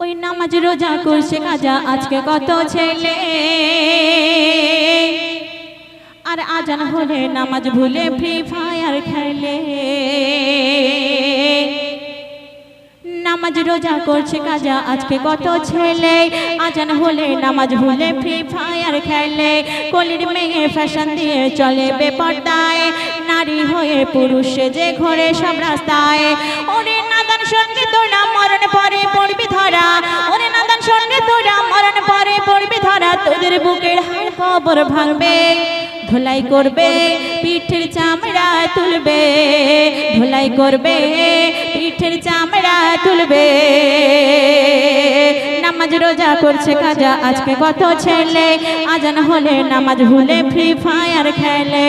ওই নামাজ রোজা করছে কাজা আজকে কত ছেলে? আর আজান হলে নামাজ ভুলে ফ্রি ফায়ার খেলে। নামাজ রোজা করছে কাজা আজকে কত ছেলে? আজান হলে নামাজ ভুলে ফ্রি ফায়ার খেলে। কলির মেয়ে ফ্যাশন দিয়ে চলে বেপর্দায়। নারী হয়ে পুরুষ যে ঘরে সব রাস্তায়। পড়বি ধরা তোদের বুকের হাড় কবর ভাঙবে, ধুলাই করবে, পিঠের চামড়া তুলবে, ধুলাই করবে, পিঠের চামড়া তুলবে। নামাজ রোজা করছে কাজা, আজকে কত ছেলে, আজান হলে নামাজ ভুলে ফ্রি ফায়ার খেলে।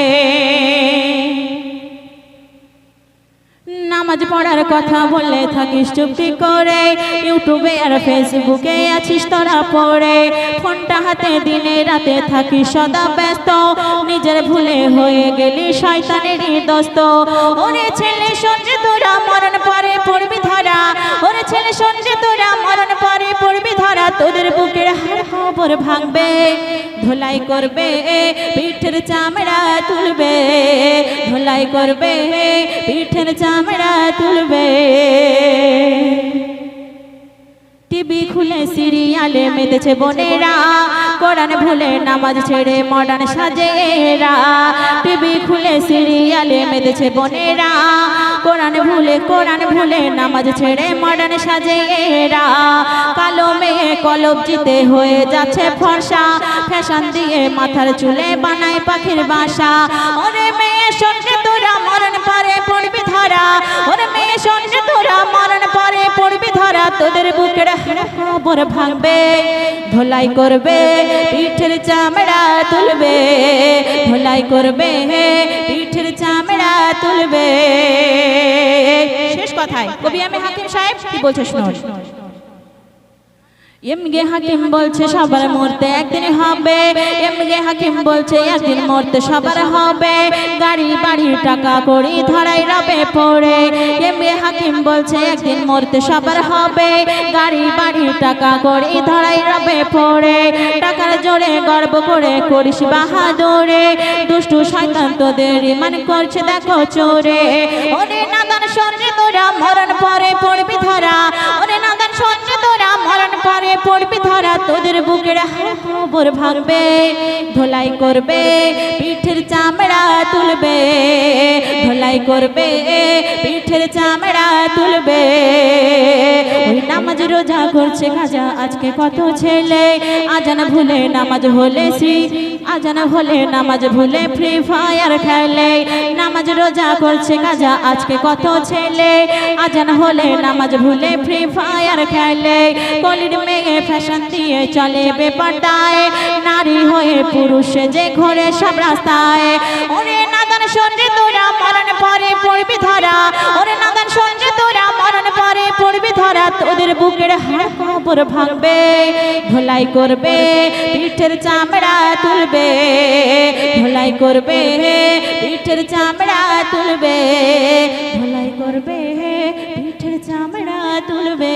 নামাজ পড়ার কথা বলে থাকিস চুপটি করে? ইউটিউবে আর ফেসবুকে আছিস তোরা পড়ে। ফোনটা হাতে দিনে রাতে থাকিস, সদা ব্যস্ত। নিজের ভুলে হয়ে গেলি শয়তানের দোস্ত। ওরে ছেলে সঞ্জে ছেলে সঞ্জে তোরা, মরণ পরে পড়বি ধরা, তোদের বুকের হাড় খবর ভাঙবে, ধোলাই করবে, পিঠের চামড়া তুলবে, ধোলাই করবে, পিঠের চামড়া তুলবে। টিভি খুলে সিরিয়ালে মেতেছে বোনেরা, কোরআন ভুলে নামাজ ছেড়ে মডার্ন সাজে এরা টিভি খুলে সিরিয়ালে মেতেছে বোনেরা কোরআন ভুলে কোরআন ভুলে নামাজ ছেড়ে মডার্ন সাজে এরা। কালো মেয়ে কলব জিতে হয়ে যাচ্ছে ফর্সা। ফ্যাশন দিয়ে মাথার চুলে বানায় পাখির বাসা। ওরে মেয়ে সঙ্গে তোরা মরণ পারে পড়বি ধরা। ওরে মেয়ে সঙ্গে তোরা মরণ পারে পড়বি ধরা। তোদের বুকের খবর ভাঙবে, ধোলাই করবে, পিঠের চামড়া তুলবে। ধোলাই করবে তুলবে। শেষ কথায় কবি আমি হাকিম সাহেব কি বলছো শুনুন এমগে হাকিম বলছে, সবার মরতে একদিন হবে। এমগে হাকিম বলছে, একদিন মরতে সবার হবে। গাড়ি, বাড়ি, টাকা করি ধরাই রবে পড়ে। এমগে হাকিম বলছে, একদিন মরতে সবার হবে। গাড়ি, বাড়ি, টাকা করি ধরাই রবে পড়ে। টাকার জোরে গর্ব করে করিস বাহাদুরে। দুষ্টু শয়তান তোদের ইমান করছে, দেখো চোরে। ওরে নাদান সঞ্জে তোরা মরণ তোদের বুকের হাড় ভাঙবে ধোলাই করবে পিঠের চামড়া তুলবে ধোলাই করবে পিঠের চামড়া রোজা করছে খাজা, আজকে কত ছেলে। আজান ভুলে নামাজ হলে শ্রী, আজান হলে নামাজ ভুলে ফ্রি ফায়ার খেলে। নামাজ রোজা করছে কাজা আজকে কত ছেলে। আজান হলে নামাজ ভুলে ফ্রি ফায়ার খেলে। কলির মেয়ে ফ্যাশন দিয়ে চলে বেপর্দায় নারী হয়ে পুরুষ যে ঘরে সব রাস্তায়। ওরে নাদান সঞ্জে তোরা মরণ পরে পড়বি ধরা। তোদের বুকের হাড় ভাঙবে, ধোলাই করবে, পিঠের চামড়া তুলবে, ধোলাই করবে পিঠের চামড়া তুলবে, ধোলাই করবে পিঠের চামড়া তুলবে।